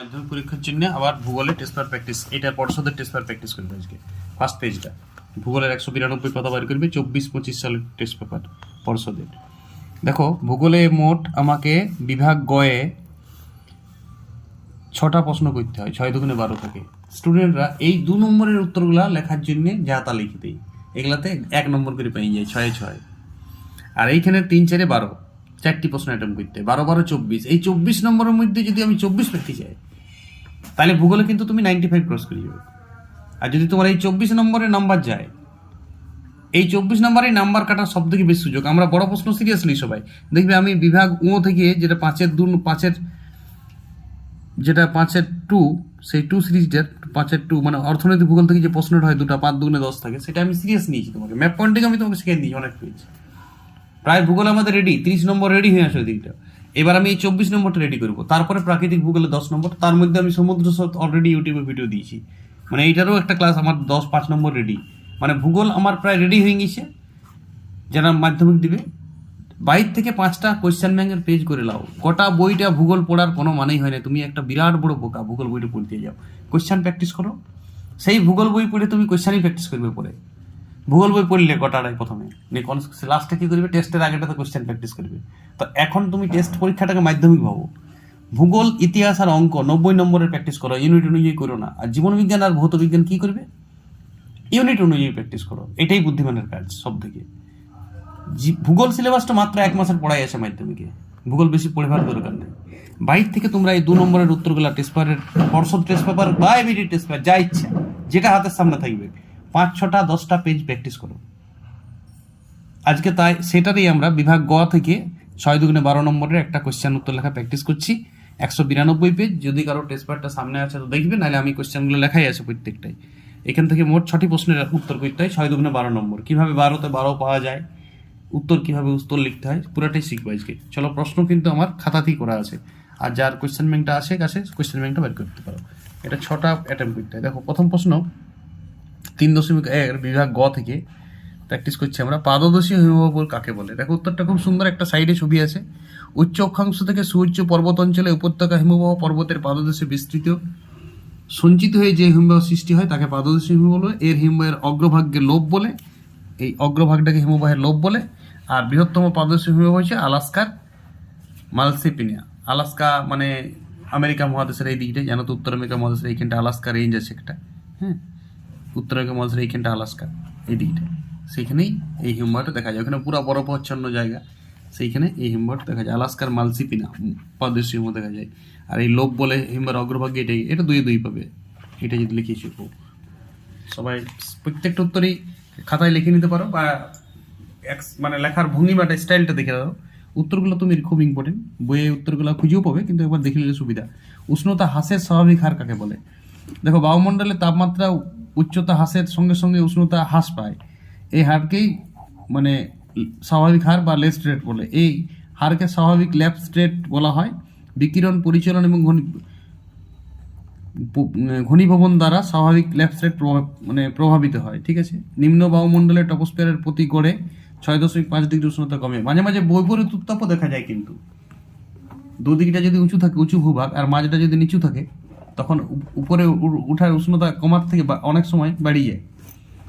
মাধ্যমিক পরীক্ষার জন্য আবার ভূগোলে টেস্ট পেপার প্র্যাকটিস এটা পর্ষদের টেস্ট পেপার প্র্যাকটিস করবে আজকে। ফার্স্ট পেজটা ভূগোলের একশো বিরানব্বই কথা বার করবে, চব্বিশ পঁচিশ সালের টেস্ট পেপার পর্ষদের। দেখো, ভূগোলে মোট আমাকে বিভাগ গয়ে ছটা প্রশ্ন করতে হয়, ছয় দুগুণে বারো থেকে। স্টুডেন্টরা এই দু নম্বরের উত্তরগুলা লেখার জন্য যা তা লিখে দেয়। এগুলাতে এক নম্বর করে পেয়ে যায়, ছয়ে, ছয়। আর এইখানে তিন, চারে বারো। চারটি প্রশ্ন অ্যাটেম্প করতে বারো বারো, চব্বিশ। এই চব্বিশ নম্বরের মধ্যে যদি আমি চব্বিশ পেতে চাই তাহলে ভূগোলে কিন্তু তুমি নাইনটি ফাইভ ক্রস করে যাবে। আর যদি তোমার এই চব্বিশ নম্বরে নাম্বার যায়, এই চব্বিশ নম্বরেই নাম্বার কাটার সব থেকে বেশি সুযোগ। আমরা বড় প্রশ্ন সিরিয়াসলি সবাই। দেখবে আমি বিভাগ ও থেকে যেটা পাঁচের দু, পাঁচের যেটা পাঁচের টু, সেই টু সিরিজটার পাঁচের টু মানে অর্থনৈতিক ভূগোল থেকে যে প্রশ্নটা হয় দুটা, পাঁচ, দুগুণে দশ থাকে, সেটা আমি সিরিয়াস নিয়েছি তোমাকে। ম্যাপ পয়েন্টিং আমি তোমাকে শিখিয়ে দিয়েছি, অনেক পেয়েছি। প্রায় ভূগোল আমাদের রেডি তিরিশ নম্বর রেডি হয়ে আসে দিকটা। এবার আমি এই চব্বিশ নম্বরটা রেডি করব। তারপরে প্রাকৃতিক ভূগোলে দশ নম্বর তার মধ্যে আমি সমুদ্র স্রোত অলরেডি ইউটিউবে ভিডিও দিয়েছি। মানে এইটারও একটা ক্লাস আমার দশ পাঁচ নম্বর রেডি মানে ভূগোল আমার প্রায় রেডি হয়ে গেছে যারা মাধ্যমিক দিবে। বাইর থেকে পাঁচটা কোয়েশ্চেন ব্যাংকের পেজ করে লাও। গোটা বইটা ভূগোল পড়ার কোনো মানেই হয় না। তুমি একটা বিরাট বড় বোকা ভূগোল বইটা পড়তে যাও। কোয়েশ্চেন প্র্যাকটিস করো। সেই ভূগোল বই পড়ে তুমি কোয়েশ্চেনই প্র্যাকটিস করবে পরে। ভূগোল বই পড়লে গোটাটাই প্রথমে? লাস্টে কি করবে? টেস্টের আগেটাতে কোয়েশ্চেন প্র্যাকটিস করবে। তো এখন তুমি টেস্ট পরীক্ষাটাকে মাধ্যমিক ভাবো। ভূগোল, ইতিহাস আর অঙ্ক নব্বই নম্বরের প্র্যাকটিস করো ইউনিট অনুযায়ী করো না। আর জীবন বিজ্ঞান আর ভৌত বিজ্ঞান কি করবে? ইউনিট অনুযায়ী প্র্যাকটিস করো। এটাই বুদ্ধিমানের কাজ সব থেকে ভূগোল সিলেবাসটা মাত্র এক মাসের পড়াই আছে মাধ্যমিকে। ভূগোল বেশি পড়ার দরকার নেই। বাইর থেকে তোমরা এই দু নম্বরের উত্তরগুলো টেস্ট পেপারের পর্ষদ টেস্ট পেপার বা এবিডি টেস্ট পেপার যা ইচ্ছা, যেটা হাতের সামনে থাকবে। পাঁচ ছটা দশটা পেজ প্র্যাকটিস করো আজকে তাই সেটারই আমরা বিভাগ গ থেকে ছয় দুগুণে বারো নম্বরের একটা কোশ্চেন উত্তর লেখা প্র্যাকটিস করছি। একশো বিরানব্বই পেজ যদি কারও টেস্ট পেপারটা সামনে আছে তো দেখবে, নাহলে আমি কোশ্চেনগুলো লেখাই আছে প্রত্যেকটাই। এখান থেকে মোট ছটি প্রশ্নের উত্তর করতে হয়, ছয় দুগুণে বারো নম্বর। কীভাবে বারোতে বারো পাওয়া যায়? উত্তর কীভাবে উত্তর লিখতে হয়? পুরোটাই শিখব আজকে। চলো, প্রশ্ন কিন্তু আমার খাতাতেই করা আছে। আর যার কোয়েশ্চেন ব্যাংকটা আছে কাছে কোয়েশ্চেন ব্যাংকটা বের করতে পারো। এটা ছটা অ্যাটেম্প করতে হয়। দেখো, প্রথম প্রশ্ন তিন দশমিক এক বিভাগ গ থেকে প্র্যাকটিস করছি আমরা। পাদদশী হিমবাহ কাকে বলে? দেখো, উত্তরটা খুব সুন্দর একটা সাইডে ছবি আছে। উচ্চ অক্ষাংশ থেকে সুউচ্চ পর্বত অঞ্চলে উপত্যকা হিমবাহ পর্বতের পাদদেশে বিস্তৃত। সঞ্চিত হয়ে যে হিমবাহ সৃষ্টি হয়, তাকে পাদদেশী হিমবাহ বলে। এর হিমবাহের অগ্রভাগকে লোভ বলে। এই অগ্রভাগটাকে হিমবাহের লোভ বলে। আর বৃহত্তম পাদদেশী হিমবাহ হচ্ছে আলাস্কার মালসিপিনিয়া। আলাস্কা মানে আমেরিকা মহাদেশের এই দিকটা জানো তো উত্তর আমেরিকা মহাদেশের এইখানটা আলাস্কা রেঞ্জ আছে একটা। হ্যাঁ? উত্তর আমেরিকা মহাদেশের এইখানটা আলাস্কা, এই দিকটা। সেইখানেই এই হিমবাহটা দেখা যায়। ওখানে পুরো বরফাচ্ছন্ন জায়গা। সেইখানে এই হিমবাহটা দেখা যায়। আলাস্কার মালসিপিনা পাদদেশী হিমবাহ দেখা যায়। আর এই লোভ বলে হিমবার অগ্রভাগ্য এটাই এটা দুই দুই পাবে। এটা যদি লিখিয়েছি সবাই প্রত্যেকটা উত্তরেই খাতায় লিখে নিতে পারো বা এক্স- মানে লেখার ভঙ্গিমাটা স্টাইলটা দেখে দাও। উত্তরগুলো তুমি খুব ইম্পর্টেন্ট বইয়ে উত্তরগুলো খুঁজেও পাবে, কিন্তু একবার দেখে নিলে সুবিধা। উষ্ণতা হ্রাসের স্বাভাবিক হার কাকে বলে? দেখো বায়ুমণ্ডলে তাপমাত্রা উচ্চতা হ্রাসের সঙ্গে সঙ্গে উষ্ণতা হ্রাস পায়। এই হারকেই মানে স্বাভাবিক হার বা লেস্ট রেট বলে। এই হারকে স্বাভাবিক ল্যাপস রেট বলা হয়। বিকিরণ, পরিচালন এবং ঘনী ঘনীভবন দ্বারা স্বাভাবিক ল্যাপস রেট প্রভাব মানে প্রভাবিত হয়, ঠিক আছে? নিম্ন বায়ুমণ্ডলের টপোস্ফিয়ারের প্রতি গড়ে ছয় দশমিক পাঁচ ডিগ্রি উষ্ণতা কমে। মাঝে মাঝে বৈপরীত উত্তাপও দেখা যায় কিন্তু। দুদিকটা যদি উঁচু থাকে, উঁচু ভূভাগ, আর মাঝটা যদি নিচু থাকে তখন উপরে উঠার উষ্ণতা কমার থেকে অনেক সময় বাড়িয়ে। যায়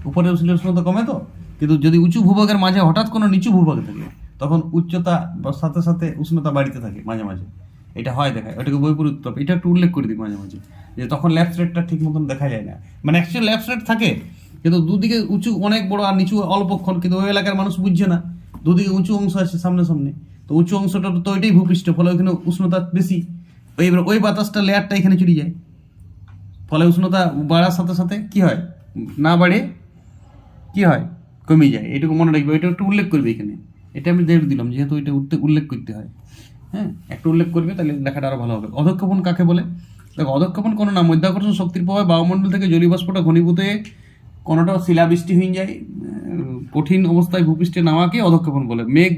উপরে উঠলে উষ্ণতা কমে তো? কিন্তু যদি উঁচু ভূভাগের মাঝে হঠাৎ কোনো নিচু ভূভাগ থাকে, তখন উচ্চতা বা সাথে সাথে উষ্ণতা বাড়িতে থাকে মাঝে মাঝে। এটা হয় দেখায়। ওটাকে বৈপরীত এটা একটু উল্লেখ করে দিই মাঝে মাঝে। যে তখন ল্যাপস রেটটা ঠিক মতন দেখা যায় না। মানে অ্যাকচুয়ালি ল্যাপস রেট থাকে, কিন্তু দুদিকে উঁচু অনেক বড় আর নিচু অল্পক্ষণ কিন্তু ওই এলাকার মানুষ বুঝছে না। দুদিকে উঁচু অংশ আছে সামনে সামনে তো উঁচু অংশটা তো এটাই ভূপৃষ্ঠ, ফলে ওইখানে উষ্ণতা বেশি। ওই ওই বাতাসটা লেয়ারটা এখানে চুরি যায়। ফলে উষ্ণতা বাড়ার সাথে সাথে কি হয়? না বাড়ে, কি হয়? কমে যায়। এটুকু মনে রাখবে। এটা একটু উল্লেখ করবে এখানে। এটা আমি দেখ দিলাম, যেহেতু এটা উল্লেখ করতে হয়। হ্যাঁ? একটু উল্লেখ করবে, তাহলে লেখাটা আরও ভালো হবে। অধক্ষেপণ কাকে বলে? দেখো, অধক্ষেপণ কোনো না, মধ্যাকর্ষণ শক্তির প্রভাবে বায়ুমণ্ডল থেকে জলীয়বাষ্পটা ঘনীভূত হয়ে কোনোটা শিলাবৃষ্টি হয়ে যায়। কঠিন অবস্থায় ভূপৃষ্ঠে নামাকে অধক্ষেপণ বলে। মেঘ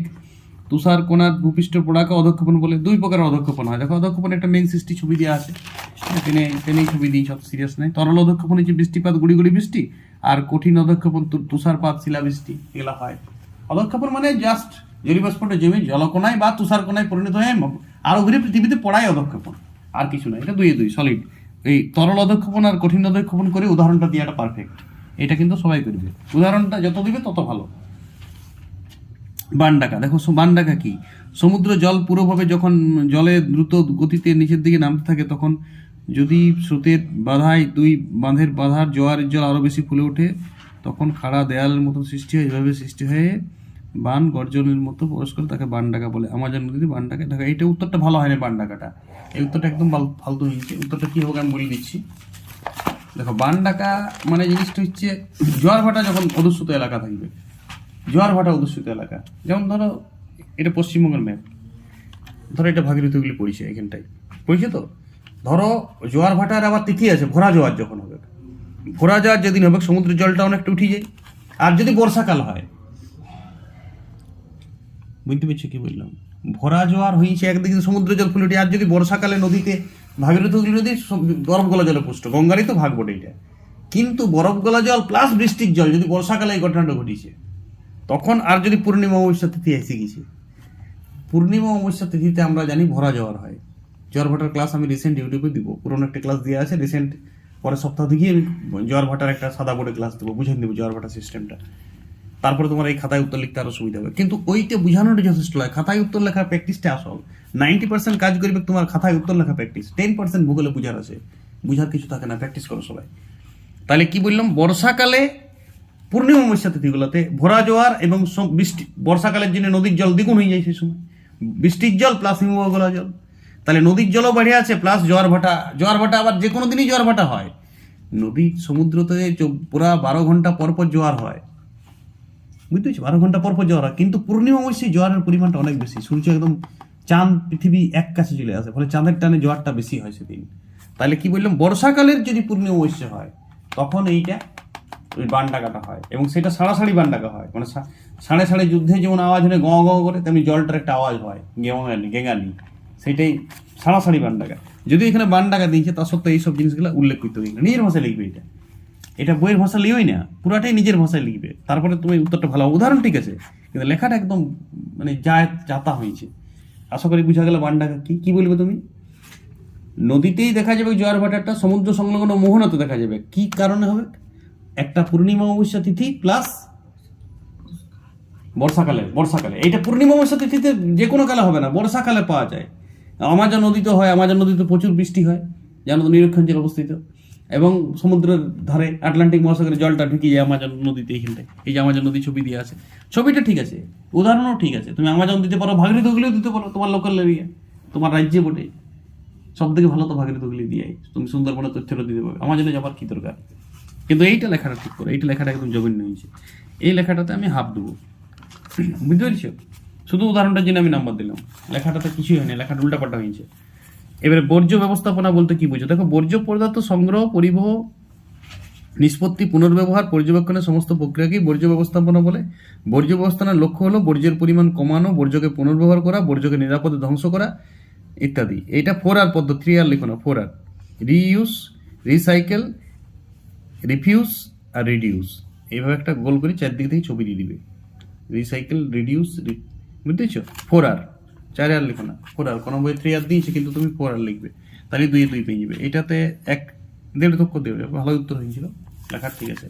তুষার কোনার ভূপৃষ্ঠ পোড়াকে অধক্ষেপণ বলে দুই প্রকার অধক্ষেপণ হয়। দেখো, অধক্ষেপণ একটা মেঘ সৃষ্টি ছবি দেওয়া আছে। ট্রেনে ট্রেনেই ছবি দিই, সব সিরিয়াস নেই তরল অধক্ষেপণ হচ্ছে বৃষ্টিপাত, গুড়ি গুড়ি বৃষ্টি, আর কঠিন অধক্ষেপণ তুষারপাত, শিলাবৃষ্টি, এগুলা হয়। অধক্ষেপণ মানে জাস্ট জলীয়বাষ্পটা জমে জলকোনায় বা তুষারকণায় পরিণত হয়ে আর ঘুরে পৃথিবীতে পড়ায় অধক্ষেপণ। আর কিছু না এটা দুই দুই সলিড এই তরল অধক্ষেপণ আর কঠিন অধক্ষেপণ করে উদাহরণটা একটা পারফেক্ট এটা কিন্তু সবাই করবে। উদাহরণটা যত দিবে তত ভালো। বানডাকা। দেখো বানডাকা কি? সমুদ্র জল পুরোভাবে যখন জলে দ্রুত গতিতে নিচের দিকে নামতে থাকে, তখন যদি স্রোতের বাধায় দুই বাঁধের বাধার জোয়ারের জল আরও বেশি ফুলে ওঠে, তখন খাড়া দেয়ালের মতো সৃষ্টি হয়, এভাবে সৃষ্টি হয়ে বান গর্জনের মতো পরস্পর তাকে বানডাকা বলে। আমাজন নদীতে বানডাকা ঢাকা। এইটা উত্তরটা ভালো হয়নি বানডাকাটা। এই উত্তরটা একদম ফাল- ফালতু হয়েছে উত্তরটা কী হোক আমি বলে দিচ্ছি। দেখো বান ডাকা মানে জিনিসটা হচ্ছে জোয়ার ভাটা যখন অধুষ্যিত এলাকা থাকবে জোয়ার ভাটা অধুষ্যিত এলাকা। যেমন ধরো, এটা পশ্চিমবঙ্গের ম্যাপ ধরো, এটা ভাগীরথীগুলি পড়েছে এখানটায় পড়েছে তো ধরো, জোয়ার ভাটার আবার তিথি আছে ভরা জোয়ার যখন হবে। ভরা জোয়ার যেদিন হবে, সমুদ্রের জলটা অনেকটা উঠে যায়। আর যদি বর্ষাকাল হয়, বুঝতে পেরেছ কি বললাম? ভরা জোয়ার হয়েছে, একদিকে সমুদ্র জল ফুলে ওঠে, আর যদি বর্ষাকালে নদীতে, ভাগীরথী নদী বরফ গলা জলে পুষ্ট। গঙ্গারই তো ভাগ বটে এটা। কিন্তু বরফ গলা জল প্লাস বৃষ্টির জল, যদি বর্ষাকালে এই ঘটনাটা ঘটিছে তখন আর যদি পূর্ণিমা অমাবস্যা তিথি এসে গেছে। পূর্ণিমা অমাবস্যা তিথিতে আমরা জানি ভরা জোয়ার হয়। জ্বর ভাটার ক্লাস আমি রিসেন্ট ইউটিউবে দিব। পুরোনো একটা ক্লাস দেওয়া আছে রিসেন্ট পরের সপ্তাহ থেকেই আমি জ্বর ভাটার একটা সাদা বোর্ডে ক্লাস দেবো। বুঝিয়ে দেবো জ্বর ভাটার সিস্টেমটা তারপরে তোমার এই খাতায় উত্তর লিখতে আরও সুবিধা হবে। কিন্তু ওইটা বোঝানোটা যথেষ্ট নয়। খাতায় উত্তর লেখার প্র্যাকটিসটা আসল। নাইনটি পার্সেন্ট কাজ করবে তোমার খাতায় উত্তর লেখা প্র্যাকটিস টেন পার্সেন্ট ভূগোলে বুঝার আছে। বুঝার কিছু থাকে না। প্র্যাকটিস করো সবাই। তাহলে কি বললাম? বর্ষাকালে পূর্ণিমা অমাবস্যা তিথিগুলোতে ভরা জোয়ার এবং বৃষ্টি বর্ষাকালের জন্য নদীর জল দ্বিগুণ হয়ে যায় সেই সময়। বৃষ্টির জল প্লাস হিমবাহ গলা জল। তাহলে নদীর জলও বেড়ে আছে প্লাস জোয়ার ভাটা। জোয়ার ভাটা আবার যে কোনো দিনই জোয়ার ভাটা হয়। নদী সমুদ্রতে পুরা বারো ঘণ্টা পর পর জোয়ার হয়। বুঝতে পেরেছি? বারো ঘণ্টা পরপর পর জোয়ার হয়। কিন্তু পূর্ণিমা অবশ্যই জোয়ারের পরিমাণটা অনেক বেশি। সূর্য একদম চাঁদ পৃথিবী এক কাছে চলে আসে। ফলে চাঁদের টানে জোয়ারটা বেশি হয় সেদিন। তাহলে কি বললাম? বর্ষাকালের যদি পূর্ণিমা অবশ্যই হয়, তখন এইটা ওই বান ডাকাটা হয়। এবং সেটা সাড়াসাড়ি বান ডাকা হয়। মানে সাড়ে সাড়ে যুদ্ধে যেমন আওয়াজ হলে গঁ গঁ করে, তেমনি জলটার একটা আওয়াজ হয় গেঙালি গেঙালি সেটাই সাড়াসাড়ি বান ডাকা যদি এখানে বান ডাকা দিয়েছে, তা সত্ত্বেও এইসব জিনিসগুলো উল্লেখ করতে হবে নিজের ভাষায় লিখবে এটা। এটা বইয়ের ভাষা লিওই না, পুরাটাই নিজের ভাষায় লিখবে। তারপরে তুমি উত্তরটা ভালো উদাহরণ ঠিক আছে, কিন্তু লেখাটা একদম মানে যা যাতা হয়েছে। আশা করি বুঝা গেল বান্ডাকা কি কি বলবে তুমি? নদীতেই দেখা যাবে জোয়ার ভাটারটা সমুদ্র সংলগ্ন মোহনাতে দেখা যাবে। কি কারণে হবে? একটা পূর্ণিমা অমাবস্যা তিথি প্লাস বর্ষাকালে বর্ষাকালে। এইটা পূর্ণিমা অমাবস্যা তিথিতে যে কোনো কালে হবে না, বর্ষাকালে পাওয়া যায়। আমাজন নদীতে হয়, আমাজন নদীতে প্রচুর বৃষ্টি হয় জানো তো নিরক্ষাঞ্চল অবস্থিত। এবং সমুদ্রের ধারে আটলান্টিক মহাসাগরের জলটা ঢুকে যায় আমাজন নদীতে এইখানটায় এই যে আমাজন নদী ছবি দিয়ে আছে। ছবিটা ঠিক আছে, উদাহরণও ঠিক আছে। তুমি আমাজন দিতে পারো ভাগীরথী হুগলিও দিতে পারো তোমার লোকাল এরিয়া তোমার রাজ্যে বটে। সব থেকে ভালো তো ভাগীরথী হুগলি দিয়ে তুমি সুন্দরবনের তথ্যটা দিতে পারবে। আমাজনে যাবার কী দরকার? কিন্তু এইটা লেখাটা ঠিক করো, এইটা লেখাটা একদম জঘন্য হয়েছে। এই লেখাটাতে আমি হাফ দেবো। বুঝতে পেরেছ? শুধু উদাহরণটার জন্য আমি নাম্বার দিলাম। লেখাটাতে কিছুই হয়নি, লেখাটা উল্টাপাল্টা হয়েছে। এবারে বর্জ্য ব্যবস্থাপনা বলতে কি বুঝো? দেখো, বর্জ্য পদার্থ সংগ্রহ, পরিবহ, নিষ্পত্তি, পুনর্ব্যবহার, পর্যবেক্ষণের সমস্ত প্রক্রিয়াকেই বর্জ্য ব্যবস্থাপনা বলে। বর্জ্য ব্যবস্থাপনার লক্ষ্য হলো বর্জ্যের পরিমাণ কমানো, বর্জ্যকে পুনর্ব্যবহার করা, বর্জ্যকে নিরাপদে ধ্বংস করা ইত্যাদি। এটা ফোর আর পদ্ধতি থ্রি আর লিখো না ফোর আর রিইউজ রিসাইকেল রিফিউজ আর রিডিউস এইভাবে একটা গোল করে চারদিক থেকে ছবি দিয়ে দিবে। রিসাইকেল রিডিউস বুঝতেছো? ফোর আর চার আর লিখো না। ফোর আর কোনো বই থ্রি আর দিয়েছে, কিন্তু তুমি ফোর আর লিখবে। তাহলে দুই দুই পেয়ে যাবে। এটাতে এক দেড় দক্ষ দেবে। ভালো উত্তর হয়েছিল। লেখার ঠিক আছে।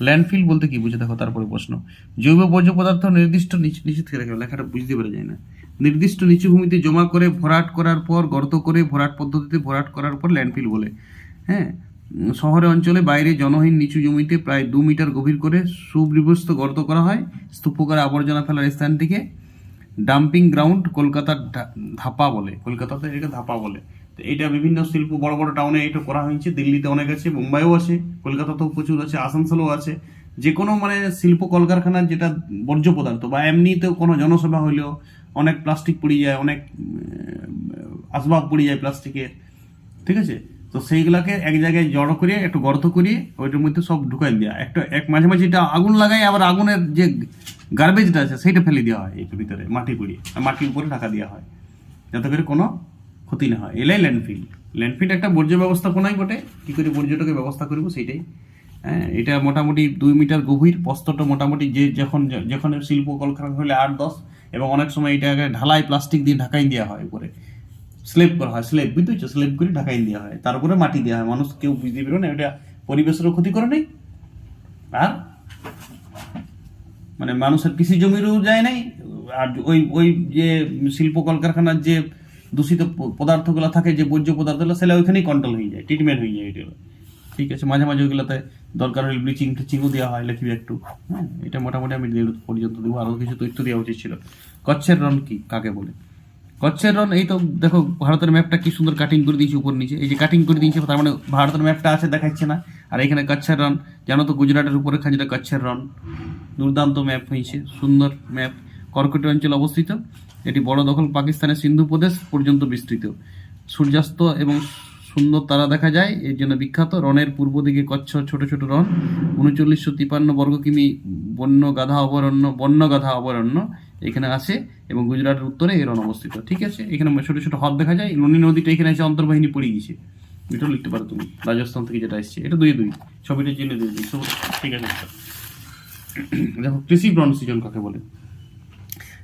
ল্যান্ডফিল বলতে কি? বুঝে দেখো, তারপরে প্রশ্ন। জৈব বর্জ্য পদার্থ নির্দিষ্ট নিচ থেকে রাখবে লেখাটা বুঝতে পারা যায় না। নির্দিষ্ট নিচু ভূমিতে জমা করে ভরাট করার পর, গর্ত করে ভরাট পদ্ধতিতে ভরাট করার পর ল্যান্ডফিল বলে। হ্যাঁ? শহরে অঞ্চলে বাইরে জনহীন নিচু জমিতে প্রায় দু মিটার গভীর করে সুবিভস্ত গর্ত করা হয়। স্তূপকারে আবর্জনা ফেলার স্থানটিকে ডাম্পিং গ্রাউন্ড কলকাতার ধাপা বলে। কলকাতাতে এটাকে ধাপা বলে। তো এটা বিভিন্ন শিল্প, বড় বড় টাউনে এটা করা হয়েছে। দিল্লিতে অনেক আছে, মুম্বাইও আছে, কলকাতাতেও প্রচুর আছে, আসানসোলও আছে। যে কোনো মানে শিল্প কলকারখানার যেটা বর্জ্য পদার্থ বা এমনিতেও কোনো জনসভা হইলেও অনেক প্লাস্টিক পড়ে যায়, অনেক আসবাব পড়ে যায় প্লাস্টিকের। ঠিক আছে? তো সেইগুলাকে এক জায়গায় জড়ো করে একটু গর্ত করিয়ে, ওইটার মধ্যে সব ঢুকাই দেওয়া একটা, এক মাঝে মাঝে এটা আগুন লাগাই আবার আগুনের যে গার্বেজটা আছে, সেইটা ফেলে দেওয়া হয় এটার ভিতরে, মাটি পুড়িয়ে আর মাটির উপরে ঢাকা দেওয়া হয়, যাতে করে কোনো ক্ষতি না হয়। এলাই ল্যান্ডফিল ল্যান্ডফিল একটা বর্জ্য ব্যবস্থাপনাই বটে। কি করে বর্জ্যটাকে ব্যবস্থা করব সেইটাই। হ্যাঁ এটা মোটামুটি দুই মিটার গভীর, প্রস্তরটা মোটামুটি যে যখন যখন শিল্প কলকারখানা হলে আট, দশ, এবং অনেক সময় এটাকে ঢালাই প্লাস্টিক দিয়ে ঢাকাই দেওয়া হয় উপরে। স্লেপ করা হয়, স্লেপ, বুঝতে স্লেপ করে ঢাকাই দেওয়া হয় তার উপরে মাটি দেওয়া হয়। মানুষ কেউ বুঝতে পারবে না, এটা পরিবেশেরও ক্ষতি করে নেই। আর? মানে মানুষের কৃষি জমিরও যায় নাই, আর ওই ওই যে শিল্প কলকারখানার যে দূষিত পদার্থগুলো থাকে, যে বর্জ্য পদার্থগুলো সেটা ওইখানেই কন্ট্রোল হয়ে যায় ট্রিটমেন্ট হয়ে যায় এটা ঠিক আছে, মাঝে মাঝে ওইগুলোতে দরকার হলে ব্লিচিং টিচিংও দেওয়া হয়, লিখবি একটু। হ্যাঁ এটা মোটামুটি আমি পর্যন্ত দেবো, আরও কিছু তথ্য দেওয়া উচিত ছিল। কচ্ছের রন কি, কাকে বলে? কচ্ছের রন এই তো দেখো ভারতের ম্যাপটা কি সুন্দর কাটিং করে দিয়েছে উপর নিচে। এই যে কাটিং করে দিয়েছে, তার মানে ভারতের ম্যাপটা আছে, দেখাচ্ছে না। আর এখানে কচ্ছের রন জানো তো গুজরাটের উপরে খাঁজটা কচ্ছের রন দুর্দান্ত ম্যাপ হয়েছে, সুন্দর ম্যাপ কর্কটি অঞ্চল অবস্থিত, এটি বড় দখল পাকিস্তানের সিন্ধু প্রদেশ পর্যন্ত বিস্তৃত। সূর্যাস্ত এবং সুন্দর তারা দেখা যায়, এর জন্য বিখ্যাত রনের পূর্ব দিকে কচ্ছ ছোট ছোট রন উনচল্লিশশো তিপান্ন বর্গ কিমি বন্য গাধা অভয়ারণ্য, বন্য গাধা অভয়ারণ্য। এখানে আছে এবং গুজরাটের উত্তরে এই রন অবস্থিত, ঠিক আছে? এখানে ছোট ছোট হ্রদ দেখা যায়। ননী নদীটা এখানে আছে অন্তর্বাহিনী পড়ে গেছে এটাও লিখতে পারো তুমি। রাজস্থান থেকে যেটা এসছে। এটা দুই দুই। ছবিটার জন্য দুই। দুই ঠিক আছে। দেখো, কৃষি ব্রণ সিজন কাকে বলে?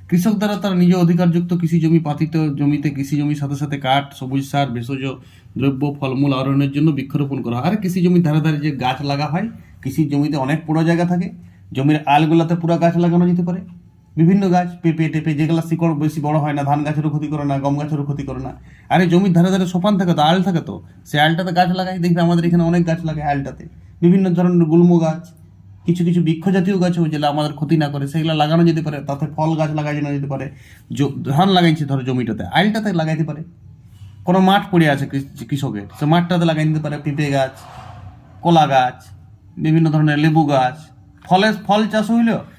কৃষক দ্বারা তার নিজ অধিকারযুক্ত কৃষি জমি, পাতিত জমিতে কৃষি জমির সাথে সাথে কাঠ, সবুজ সার, ভেষজ, দ্রব্য, ফলমূল আরোহণের জন্য বৃক্ষরোপণ করা হয়। আর, কৃষি জমির ধারে ধারে যে গাছ লাগা হয় কৃষি জমিতে অনেক বড় জায়গা থাকে। জমির আলগুলাতে পুরো গাছ লাগানো যেতে পারে। বিভিন্ন গাছ পেঁপে টেপে যেগুলো শিকড় বেশি বড় হয় না, ধান গাছেরও ক্ষতি করে না, গম গাছেরও ক্ষতি করে না। আরে জমির ধারে ধারে সোপান থাকে তো, আল থাকে তো? সে আলটাতে গাছ লাগাই, দেখবে আমাদের এখানে অনেক গাছ লাগে আলটাতে। বিভিন্ন ধরনের গুল্ম গাছ, কিছু কিছু বৃক্ষ জাতীয় গাছও যেগুলো আমাদের ক্ষতি না করে, সেগুলো লাগানো যেতে পারে, তাতে ফল গাছ লাগানো যেতে পারে। ধান লাগাইছে ধরো জমিটাতে আইলটাতে লাগাইতে পারে। কোনো মাঠ পড়ে আছে কৃষ- কৃষকের, সে মাঠটাতে লাগাই দিতে পারে পেঁপে গাছ, কলা গাছ, বিভিন্ন ধরনের লেবু গাছ। ফলের, ফল চাষ হইল? আর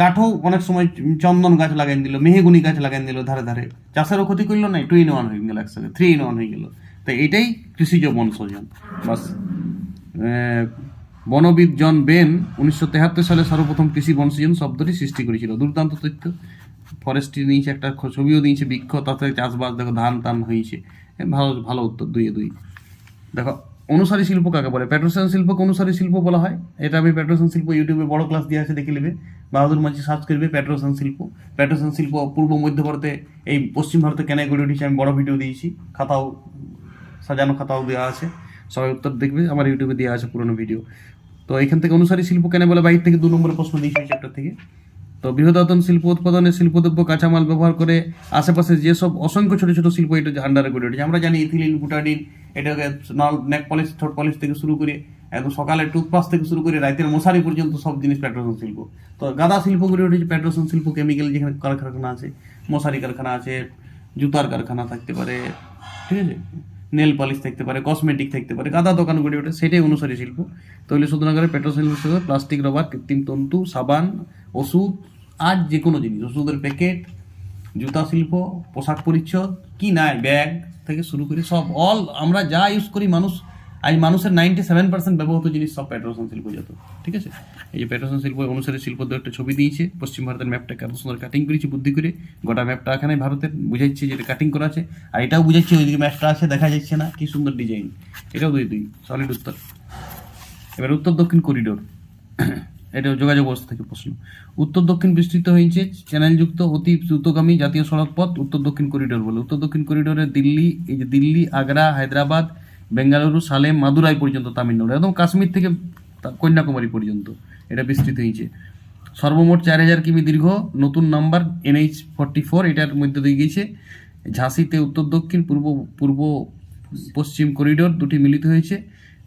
কাঠও অনেক সময় চন্দন গাছ লাগাই দিল, মেহেগুনি গাছ লাগাই দিল ধারে ধারে। চাষেরও ক্ষতি করল না টু ইন ওয়ান হয়ে গেল একসাথে থ্রি ইন ওয়ান হয়ে গেল। তো এটাই কৃষিজ বনসজন বাস। বনবিদ জন বেন উনিশশো তেহাত্তর সালে সর্বপ্রথম কৃষি বনসৃজন শব্দটি সৃষ্টি করেছিল। দুর্দান্ত তথ্য। ফরেস্ট্রি দিয়েছে একটা ছবিও দিয়েছে বৃক্ষ, তাতে চাষবাস, দেখো, ধান, টান হয়েছে। ভালো ভালো উত্তর, দুইয়ে দুই। দেখো অনুসারী শিল্প কাকে বলে? পেট্রোসেন শিল্পকে অনুসারী শিল্প বলা হয়। এটা আমি পেট্রোসেন শিল্প ইউটিউবে বড় ক্লাস দিয়ে আছে, দেখে নেবে। বাহাদুর মাঝি সার্চ করবে পেট্রোসেন শিল্প। পেট্রোসেন শিল্প পূর্ব মধ্য ভারতে, এই পশ্চিম ভারতে কেন গড়ে উঠেছে আমি বড় ভিডিও দিয়েছি। খাতাও, সাজানো খাতাও দেওয়া আছে। সবাই উত্তর দেখবে, আমার ইউটিউবে দেওয়া আছে পুরনো ভিডিও তো এখান থেকে অনুসারী শিল্প কেন বলে? বাইর থেকে দু নম্বরের প্রশ্ন দিয়েছি চ্যাপ্টার থেকে। তো বৃহদাতন শিল্প উৎপাদনে শিল্পদ্রব্য কাঁচামাল ব্যবহার করে আশেপাশে যেসব অসংখ্য ছোট ছোট শিল্প এটা আন্ডারে গড়ে উঠেছে। আমরা জানি ইথিলিন বুটাডিন এটাকে নল নেক পলিশ, ঠোঁট পলিশ থেকে শুরু করে একদম সকালে টুথপাস্ট থেকে শুরু করে রাতের মশারি পর্যন্ত সব জিনিস পেট্রোসন শিল্প। তো গাদা শিল্প গড়ে উঠেছে পেট্রোসন শিল্প, কেমিক্যাল যেখানে কারখানা আছে, মশারি কারখানা আছে, জুতার কারখানা থাকতে পারে, ঠিক আছে? নেল পলিশ থাকতে পারে, কসমেটিক থাকতে পারে, গাদা দোকান গড়ে ওঠে, সেটাই অনুসারী শিল্প। তৈল শোধনাগারে পেট্রোল শিল্পের সাথে প্লাস্টিক, রবার, কৃত্রিম তন্তু, সাবান ওষুধ, আর যে কোনো জিনিস, ওষুধের প্যাকেট জুতা শিল্প, পোশাক পরিচ্ছদ, কি নাই ব্যাগ থেকে শুরু করে সব অল আমরা যা ইউজ করি, মানুষ, আজ মানুষের নাইনটি সেভেন পার্সেন্ট ব্যবহৃত জিনিস সব পেট্রোসন শিল্প যত, ঠিক আছে? এই যে পেট্রোসন শিল্প, অনুসারে শিল্প দিয়ে একটা ছবি দিয়েছে, পশ্চিম ভারতের ম্যাপটা কত সুন্দর কাটিং করেছি, বুদ্ধি করে, গোটা ম্যাপটা এখানে ভারতের বুঝাচ্ছে যেটা কাটিং করা আছে, আর এটাও বুঝাচ্ছে, ওইদিকে ম্যাপটা আছে, দেখা যাচ্ছে না, কি সুন্দর ডিজাইন এটাও দুই দুই সলিড উত্তর। এবার উত্তর দক্ষিণ করিডোর এটা যোগাযোগ ব্যবস্থা থেকে প্রশ্ন। উত্তর দক্ষিণ বিস্তৃত হয়েছে, চ্যানেলযুক্ত, অতি দ্রুতগামী জাতীয় সড়ক পথ উত্তর দক্ষিণ করিডোর বলে। উত্তর দক্ষিণ করিডোরে দিল্লি, এই যে দিল্লি, আগ্রা, হায়দ্রাবাদ, বেঙ্গালুরু, সালেম, মাদুরাই পর্যন্ত তামিলনাড়ু, একদম কাশ্মীর থেকে কন্যাকুমারী পর্যন্ত এটা বিস্তৃত হয়েছে। সর্বমোট চার হাজার কিমি দীর্ঘ, নতুন নাম্বার এনএইচ ফর্টি ফোর, এটার মধ্যে দিয়ে গিয়েছে। ঝাঁসিতে উত্তর দক্ষিণ, পূর্ব পূর্ব, পশ্চিম করিডোর দুটি মিলিত হয়েছে।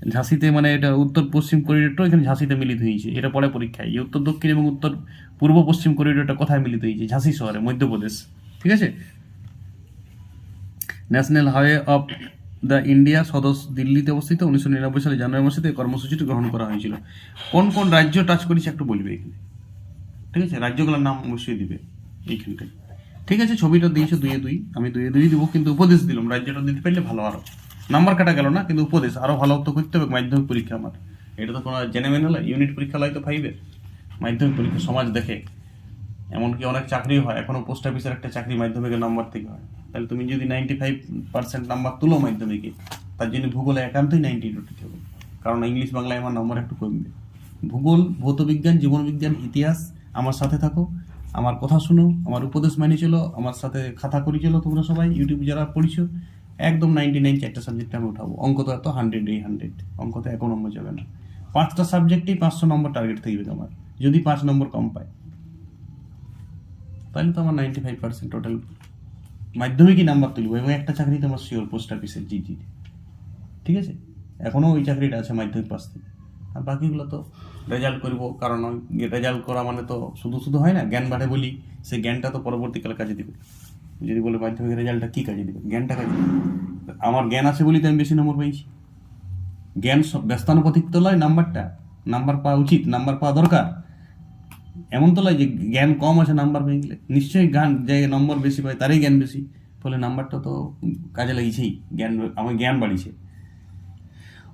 ঝাঁসিতে মানে এটা উত্তর পশ্চিম করিডোরটা এখানে ঝাঁসিতে মিলিত হয়েছে। এটা পরে পরীক্ষায়। এই উত্তর, দক্ষিণ এবং উত্তর পূর্ব পশ্চিম করিডোরটা কোথায় মিলিত হয়েছে? ঝাঁসি শহরে, মধ্যপ্রদেশ। ঠিক আছে? National highway of the India সদস্য দিল্লিতে অবস্থিত। উনিশশো নিরানব্বই সালে জানুয়ারি মাসে এই কর্মসূচিটি গ্রহণ করা হয়েছিল। কোন কোন রাজ্য টাচ করেছে একটু বলবে এখানে? ঠিক আছে? রাজ্যগুলোর নাম অবশ্যই দিবে এইখানটায়। ঠিক আছে? ছবিটা দিয়েছে দুয়ে দুই। আমি দুয়ে দুই দিব, কিন্তু উপদেশ দিলাম। রাজ্যটা দিতে পারলে ভালো আরও। নাম্বার কাটা গেল না, কিন্তু উপদেশ, আরও ভালো তো করতে হবে মাধ্যমিক পরীক্ষা আমার। এটা তো কোনো জেনে মেনে নয় ইউনিট পরীক্ষা লয় তো ফাইভের। মাধ্যমিক পরীক্ষা সমাজ দেখে, এমনকি অনেক চাকরি হয় এখনও পোস্ট অফিসের একটা চাকরি মাধ্যমিকের নাম্বার থেকে হয়। তাহলে তুমি যদি নাইনটি ফাইভ পার্সেন্ট নাম্বার তুলো মাধ্যমিকে, তার জন্য ভূগোলে একান্তই নাইনটি উঠতে হবে। কারণ ইংলিশ বাংলায় আমার নম্বর একটু কমবে। ভূগোল, ভৌতবিজ্ঞান, জীবনবিজ্ঞান, ইতিহাস, আমার সাথে থাকো, আমার কথা শুনো, আমার উপদেশ মানি চলো, আমার সাথে খাতা করি চলো তোমরা সবাই, ইউটিউব যারা পড়িছো একদম নাইনটি নাইন চারটা সাবজেক্টে আমি উঠাবো। অঙ্ক তো এত হান্ড্রেড এই হান্ড্রেড অঙ্ক তো এক নম্বর যাবে না। পাঁচটা সাবজেক্টেই পাঁচশো নম্বর টার্গেট থাকবে তোমার। যদি পাঁচ নম্বর কম পায়। তাহলে তো আমার নাইনটি ফাইভ পার্সেন্ট টোটাল মাধ্যমিকই নাম্বার তুলবো এবং একটা চাকরি তোমার শিওর পোস্ট অফিসের জি জি ঠিক আছে? এখনও ওই চাকরিটা আছে মাধ্যমিক পাস থেকে। আর বাকিগুলো তো রেজাল্ট করব, কারণ রেজাল্ট করা মানে তো শুধু শুধু হয় না, জ্ঞান বাড়ে বলি। সেই জ্ঞানটা তো পরবর্তীকালে কাজে দিবে। যদি বলে মাধ্যমিক রেজাল্টটা কী কাজে দিবে? জ্ঞানটা কাজে আমার জ্ঞান আছে বলি তো আমি বেশি নম্বর পেয়েছি। জ্ঞান ব্যস্তানুপাতিক তো নয় নাম্বারটা। নাম্বার পাওয়া উচিত, নাম্বার পাওয়া দরকার। এমন তো নয় যে জ্ঞান কম আছে, নাম্বার পেয়ে গেলে। নিশ্চয়ই গান যে নম্বর বেশি পায়, তারই জ্ঞান বেশি। ফলে নাম্বারটা তো কাজে লাগিয়েছেই জ্ঞান, আমার জ্ঞান বাড়িছে।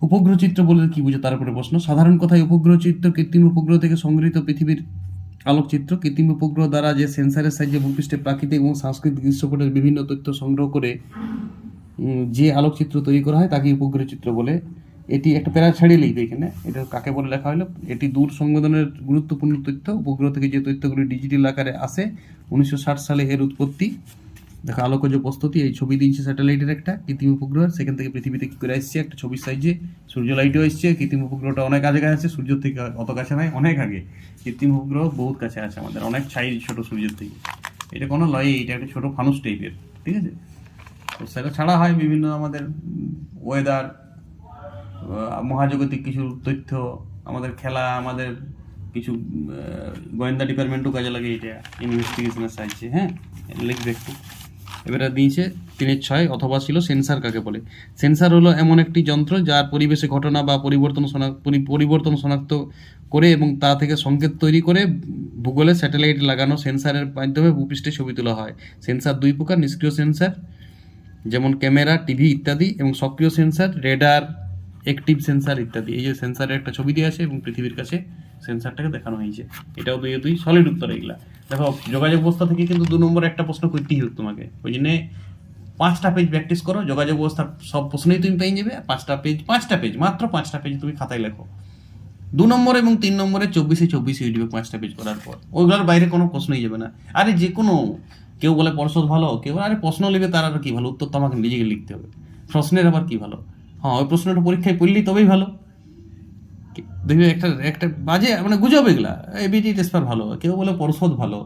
উপগ্রহ চিত্র বলে কি বুঝো? তার উপরে প্রশ্ন। সাধারণ কথায় উপগ্রহ চিত্র কৃত্রিম উপগ্রহ থেকে সংগৃহীত পৃথিবীর আলোকচিত্র, কৃত্রিম উপগ্রহ দ্বারা যে সেন্সারের সাহায্যে ভূপৃষ্ঠে প্রাকৃতিক এবং সাংস্কৃতিক দৃশ্যপটের বিভিন্ন তথ্য সংগ্রহ করে যে আলোকচিত্র তৈরি করা হয় তাকে উপগ্রহ চিত্র বলে। এটি একটা প্যারা ছাড়িয়ে লিখবে এখানে। এটা কাকে বলে লেখা হলো? এটি দূর সংবেদনের গুরুত্বপূর্ণ তথ্য। উপগ্রহ থেকে যে তথ্যগুলি ডিজিটাল আকারে আসে, উনিশশো ষাট সালে এর উৎপত্তি। দেখো আলোকজ প্রস্তুতি, এই ছবি দিয়েছে স্যাটেলাইটের একটা কৃত্রিম উপগ্রহ, সেখান থেকে পৃথিবীতে কি করে আসছে একটা ছবির সাইজে, সূর্য লাইটও এসছে, কৃত্রিম উপগ্রহটা অনেক আগে আছে, সূর্য থেকে অত কাছে নাই, অনেক আগে। কৃত্রিম উপগ্রহ বহুত কাছে আছে আমাদের, অনেক সাইজ ছোট সূর্যের থেকে। এটা কোনো লয়, এটা একটা ছোটো ফানুস টাইপের, ঠিক আছে? তো সেটা ছাড়া হয় বিভিন্ন আমাদের ওয়েদার মহাজাগতিক কিছু তথ্য, আমাদের খেলা, আমাদের কিছু গোয়েন্দা ডিপার্টমেন্টও কাজে লাগে এটা ইনভেস্টিগেশনের সাহায্যে হ্যাঁ? লিখবে একটু। এবারে দিয়েছে তিনের ছয় অথবা ছিল সেন্সার কাকে বলে। সেন্সার হলো এমন একটি যন্ত্র যার পরিবেশে ঘটনা বা পরিবর্তন পরিবর্তন শনাক্ত করে এবং তা থেকে সংকেত তৈরি করে ভূগোলে স্যাটেলাইট লাগানো সেন্সারের মাধ্যমে ভূপৃষ্ঠে ছবি তোলা হয়। সেন্সার দুই প্রকার, নিষ্ক্রিয় সেন্সার, যেমন ক্যামেরা, টিভি ইত্যাদি এবং সক্রিয় সেন্সার, রেডার, অ্যাক্টিভ সেন্সার ইত্যাদি। এই যে সেন্সারের একটা ছবি দিয়ে আছে এবং পৃথিবীর কাছে সেন্সারটাকে দেখানো হয়েছে। এটাও দুই দুই সলিড উত্তর এগুলা। দেখো, যোগাযোগ ব্যবস্থা থেকে কিন্তু দু নম্বর একটা প্রশ্ন করতেই হোক তোমাকে। ওই জন্যে পাঁচটা পেজ প্র্যাকটিস করো, যোগাযোগ ব্যবস্থার সব প্রশ্নেই তুমি পেয়ে যাবে। পাঁচটা পেজ পাঁচটা পেজ মাত্র পাঁচটা পেজ তুমি খাতায় লেখো। দু নম্বর এবং তিন নম্বরে চব্বিশে চব্বিশে হয়ে যাবে পাঁচটা পেজ করার পর। ওইগুলোর বাইরে কোনো প্রশ্নই যাবে না। আরে যে কোনো, কেউ বলে পর্ষদ ভালো, কেউ আরে প্রশ্ন নেবে তার আর কি ভালো? উত্তর তো আমাকে নিজেকে লিখতে হবে। প্রশ্নের আবার কি ভালো? হ্যাঁ ওই প্রশ্নটা পরীক্ষায় পড়লেই তবেই ভালো। দেখবে একটা একটা বাজে মানে গুজব এগুলা। এবিটি টেস্পার ভালো, কেউ বলে পর্ষদ ভালো।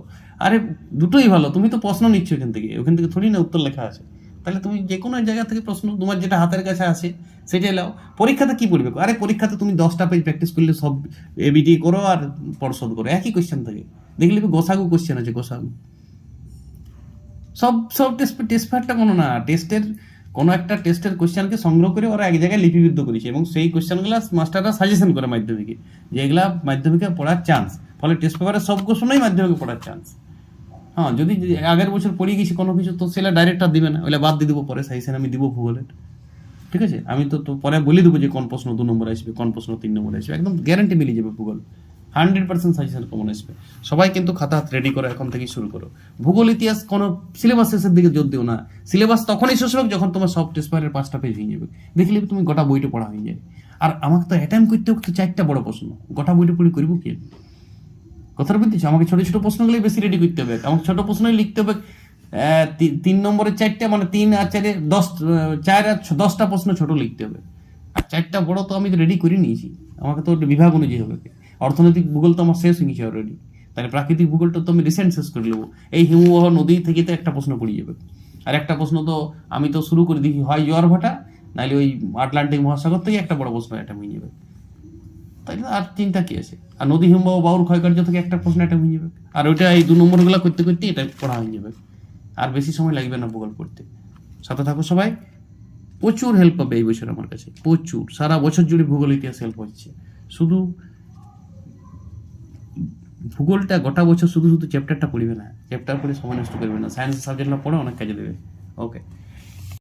আরে, দুটোই ভালো, তুমি তো প্রশ্ন নিচ্ছ ওখান থেকে ওখান থেকে থোড়ি না উত্তর লেখা আছে। তাহলে তুমি যে কোনো জায়গা থেকে প্রশ্ন, তোমার যেটা হাতের কাছে আছে, সেটাই লাও পরীক্ষাতে কী পড়বে আরে, পরীক্ষাতে তুমি দশটা পেজ প্র্যাকটিস করলে সব এবিটি করো আর পর্ষদ করো, একই কোয়েশ্চেন থাকে। দেখলে গোসাগু কোয়েশ্চেন আছে, গোসাগু। সব সব টেস্ট টেস্ট পেপারটা কোনো না টেস্টের কোনো একটা টেস্টের কোয়েশ্চেনকে সংগ্রহ করে ওরা এক জায়গায় লিপিবদ্ধ করেছে এবং সেই কোয়েশ্চেনগুলো মাস্টাররা সাজেশন করে মাধ্যমিকে যে এগুলা মাধ্যমিকে পড়ার চান্স ফলে টেস্ট পেপারের সব কোশ্চেনই মাধ্যমিকে পড়ার চান্স হ্যাঁ যদি আগের বছর পড়িয়ে গেছি কোনো কিছু, তো সেটা ডাইরেক্ট আর দিবে না। ওইটা বাদ দিয়ে দেবো পরে সাজেশন আমি দিব ভূগোলের। ঠিক আছে? আমি তো তো পরে বলে দেবো যে কোন প্রশ্ন দু নম্বর আসবে, কোন প্রশ্ন তিন নম্বর আসবে। একদম গ্যারান্টি মিলে যাবে ভূগোল। হান্ড্রেড পার্সেন্ট সাজেশন কমন আসবে। সবাই কিন্তু খাতা হাত রেডি করো এখন থেকেই শুরু করো। ভূগোল, ইতিহাস কোনো সিলেবাস শেষের দিকে জোর দিও না। সিলেবাস তখনই শেষ হোক যখন তোমার সব টেস্ট পাঁচটা পেজ হয়ে যাবে। দেখলে তুমি গোটা বইটা পড়া হয়ে যাবে। আর আমাকে তো অ্যাটেম্প করতে হোক তো চারটা বড় প্রশ্ন। গোটা বইটা পড়ি করব কি? কথাটা বুঝতেছি আমাকে ছোটো ছোটো প্রশ্নগুলোই বেশি রেডি করতে হবে। আমাকে ছোটো প্রশ্নই লিখতে হবে তিন নম্বরের চারটা মানে তিন আর চারে দশ, চার আর দশটা প্রশ্ন ছোট লিখতে হবে। আর চারটা বড় তো আমি রেডি করে নিয়েছি। আমাকে তো বিভাগ অনুযায়ী হবে। অর্থনৈতিক ভূগোল তো আমার শেষ হয়ে গেছে অলরেডি তাহলে প্রাকৃতিক ভূগোলটা তো আমি রিসেন্ট শেষ করে নেব। এই হিমবাহ নদী থেকে তো একটা প্রশ্ন পড়ে যাবে। আর একটা প্রশ্ন তো আমি তো শুরু করে দিই হয় জোয়ার ভাটা, নাহলে ওই আটলান্টিক মহাসাগর থেকে একটা বড় প্রশ্ন এটা হয়ে যাবে। না? আর চিন্তা কি আছে? আর নদী হিমবাহ বাউর ক্ষয়কার্য থেকে একটা প্রশ্ন এটা হয়ে যাবে। আর ওইটা এই দু নম্বরগুলো করতে করতে এটা পড়া হয়ে যাবে। আর বেশি সময় লাগবে না ভূগোল পড়তে। সাথে থাকো সবাই। প্রচুর হেল্প পাবে এই বছর আমার কাছে। প্রচুর। সারা বছর জুড়ে ভূগোল ইতিহাস হেল্প হচ্ছে। শুধু ভূগোলটা গোটা বছর শুধু শুধু চ্যাপ্টারটা পড়বে না। চ্যাপ্টার পড়ে সময় নষ্ট করবে না। সায়েন্স সাবজেক্টটা পড়ে অনেক কাজে দেবে। ওকে